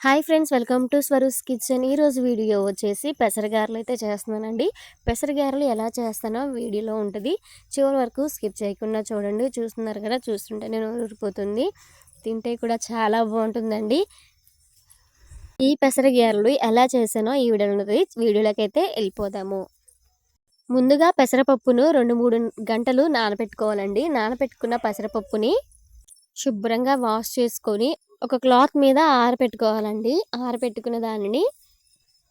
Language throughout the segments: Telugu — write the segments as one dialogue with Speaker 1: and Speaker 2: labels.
Speaker 1: Hi friends welcome to Swaroo's kitchen. ఈరోజు వీడియో వచ్చేసి పెసరగారలు అయితే చేస్తున్నానండి. పెసరగారలు ఎలా చేస్తానో వీడియోలో ఉంటుంది. చివరి వరకు స్కిప్ చేయకుండా చూడండి. చూస్తున్నారు కదా చూస్తుంటే నేను ఊరిపోతుంది. తింటే కూడా చాలా బాగుంటుందండి. ఈ పెసరగారలు ఎలా చేసానో ఈ వీడియోలో ఉంటుంది వీడియోలోకి అయితే వెళ్ళిపోదాము. ముందుగా పెసరపప్పును రెండు మూడు గంటలు నానబెట్టుకోవాలండి నానబెట్టుకున్న పెసరపప్పుని శుభ్రంగా వాష్ చేసుకొని ఒక క్లాత్ మీద ఆరబెట్టుకోవాలండి ఆరబెట్టుకున్న దానిని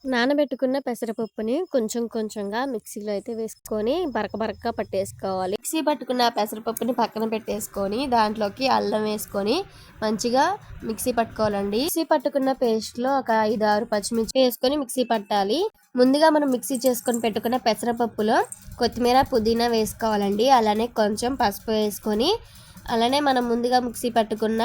Speaker 1: నానబెట్టుకున్న పెసరపప్పుని కొంచెం కొంచెంగా మిక్సీలో అయితే వేసుకొని బరక బరకగా పట్టేసుకోవాలి. మిక్సీ పట్టుకున్న పెసరపప్పుని పక్కన పెట్టేసుకొని దాంట్లోకి అల్లం వేసుకొని మంచిగా మిక్సీ పట్టుకోవాలండి. మిక్సీ పట్టుకున్న పేస్ట్లో ఒక ఐదు ఆరు పచ్చిమిర్చి వేసుకొని మిక్సీ పట్టాలి. ముందుగా మనం మిక్సీ చేసుకొని పెట్టుకున్న పెసరపప్పులో కొత్తిమీర పుదీనా వేసుకోవాలండి. అలానే కొంచెం పసుపు వేసుకొని అలానే మనం ముందుగా మిక్సీ పట్టుకున్న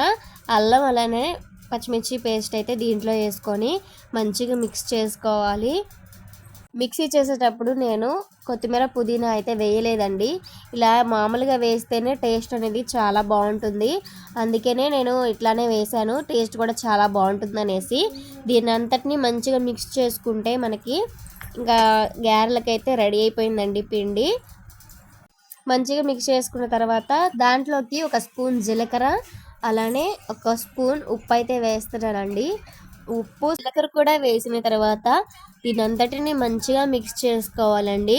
Speaker 1: అల్లం అలానే పచ్చిమిర్చి పేస్ట్ అయితే దీంట్లో వేసుకొని మంచిగా మిక్స్ చేసుకోవాలి. మిక్సీ చేసేటప్పుడు నేను కొత్తిమీర పుదీనా అయితే వేయలేదండి. ఇలా మామూలుగా వేస్తేనే టేస్ట్ అనేది చాలా బాగుంటుంది. అందుకనే నేను ఇట్లానే వేసాను టేస్ట్ కూడా చాలా బాగుంటుంది అనేసి. దీని అంతటిని మంచిగా మిక్స్ చేసుకుంటే మనకి ఇంకా గ్యారెలకైతే రెడీ అయిపోయిందండి పిండి. మంచిగా మిక్స్ చేసుకున్న తర్వాత దాంట్లోకి ఒక స్పూన్ జీలకర్ర అలానే ఒక స్పూన్ ఉప్పు అయితే వేస్తున్నానండి. ఉప్పు జీలకర్ర కూడా వేసిన తర్వాత దీనంతటిని మంచిగా మిక్స్ చేసుకోవాలండి.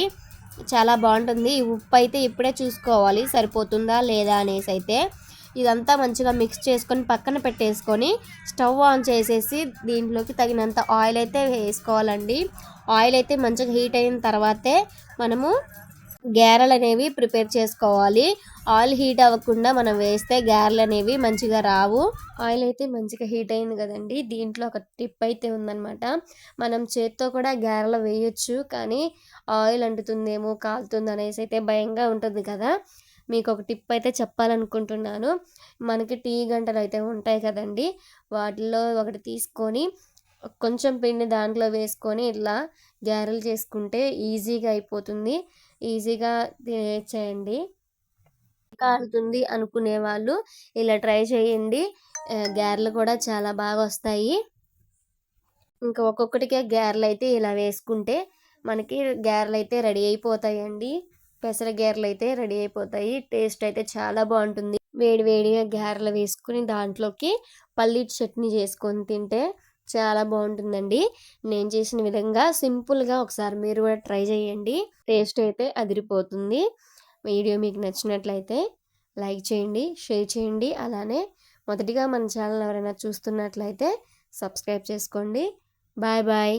Speaker 1: చాలా బాగుంటుంది. ఈ ఉప్పు అయితే ఇప్పుడే చూసుకోవాలి. సరిపోతుందా లేదా అనేసి అయితే ఇదంతా మంచిగా మిక్స్ చేసుకొని పక్కన పెట్టేసుకొని స్టవ్ ఆన్ చేసేసి దీంట్లోకి తగినంత ఆయిల్ అయితే వేసుకోవాలండి. ఆయిల్ అయితే మంచిగా హీట్ అయిన తర్వాతే మనము గారెలు అనేవి ప్రిపేర్ చేసుకోవాలి. ఆయిల్ హీట్ అవ్వకుండా మనం వేస్తే గారెలు అనేవి మంచిగా రావు. ఆయిల్ అయితే మంచిగా హీట్ అయింది కదండి. దీంట్లో ఒక టిప్ అయితే ఉందన్నమాట. మనం చేత్తో కూడా గారెలు వేయొచ్చు కానీ ఆయిల్ అంటుతుందేమో కాలుతుంది అనేసి అయితే భయంగా ఉంటుంది కదా. మీకు ఒక టిప్ అయితే చెప్పాలనుకుంటున్నాను. మనకి టీ గంటలు అయితే ఉంటాయి కదండి. వాటిల్లో ఒకటి తీసుకొని కొంచెం పిండి దాంట్లో వేసుకొని ఇట్లా గ్యారెలు చేసుకుంటే ఈజీగా అయిపోతుంది. ఈజీగా చేయండి కారుతుంది అనుకునే వాళ్ళు ఇలా ట్రై చేయండి. గారెలు కూడా చాలా బాగా వస్తాయి. ఇంకా ఒక్కొక్కటికే గ్యారెలు అయితే ఇలా వేసుకుంటే మనకి గ్యారెలు అయితే రెడీ అయిపోతాయండి. పెసర గ్యారెలు అయితే రెడీ అయిపోతాయి. టేస్ట్ అయితే చాలా బాగుంటుంది. వేడి వేడిగా గారెలు వేసుకుని దాంట్లోకి పల్లీ చట్నీ చేసుకొని తింటే చాలా బాగుంటుందండి. నేను చేసిన విధంగా సింపుల్గా ఒకసారి మీరు కూడా ట్రై చేయండి. టేస్ట్ అయితే అదిరిపోతుంది. వీడియో మీకు నచ్చినట్లయితే లైక్ చేయండి షేర్ చేయండి. అలానే మొదటిగా మన ఛానల్ ఎవరైనా చూస్తున్నట్లయితే సబ్స్క్రైబ్ చేసుకోండి. Bye bye.